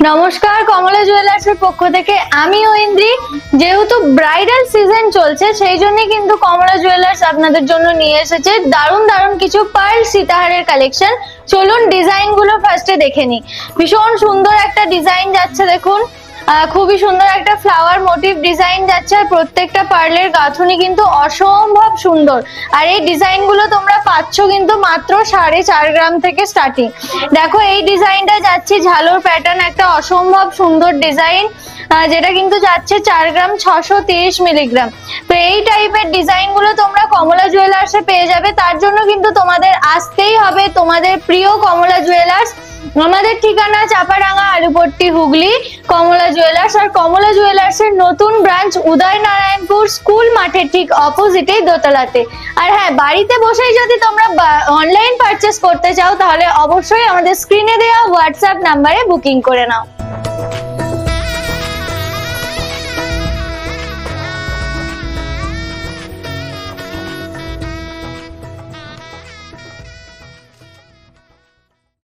নমস্কার, কমলা জুয়েলার্সের পক্ষ থেকে আমি ঐন্দ্রি যেহেতু ব্রাইডাল সিজন চলছে, সেই জন্য কিন্তু কমলা জুয়েলার্স আপনাদের জন্য নিয়ে এসেছে দারুণ দারুণ কিছু পার্ল সীতাহারের কালেকশন চলুন ডিজাইনগুলো ফার্স্টে দেখে নিই। ভীষণ সুন্দর একটা ডিজাইন যাচ্ছে দেখুন। খুবই সুন্দর একটা ফ্লাওয়ার মোটিভ ডিজাইন যাচ্ছে আর প্রত্যেকটা পার্লের গাঁথুনি কিন্তু অসম্ভব সুন্দর। আর এই ডিজাইনগুলো তোমরা পাচ্ছ কিন্তু মাত্র সাড়ে চার গ্রাম থেকে স্টার্টিং দেখো, এই ডিজাইনটা যাচ্ছে ঝালোর প্যাটার্ন একটা অসম্ভব সুন্দর ডিজাইন যেটা কিন্তু যাচ্ছে চার গ্রাম ছশো তিরিশ মিলিগ্রাম তো এই টাইপের ডিজাইনগুলো তোমরা কমলা জুয়েলার্সে পেয়ে যাবে। তার জন্য কিন্তু তোমাদের আসতেই হবে তোমাদের প্রিয় কমলা জুয়েলার্স আমাদের ঠিকানা চাপাডাঙ্গা, আলুপট্টি, হুগলি, কমলা জুয়েলার্স আর কমলা জুয়েলার্স এর নতুন ব্রাঞ্চ উদয়নারায়ণপুর স্কুল মাঠের ঠিক অপোজিটে দোতলাতে। আর হ্যাঁ বাড়িতে বসেই যদি তোমরা অনলাইন পারচেস করতে চাও, তাহলে অবশ্যই আমাদের স্ক্রিনে দেওয়া হোয়াটসঅ্যাপ নাম্বারে বুকিং করে নাও।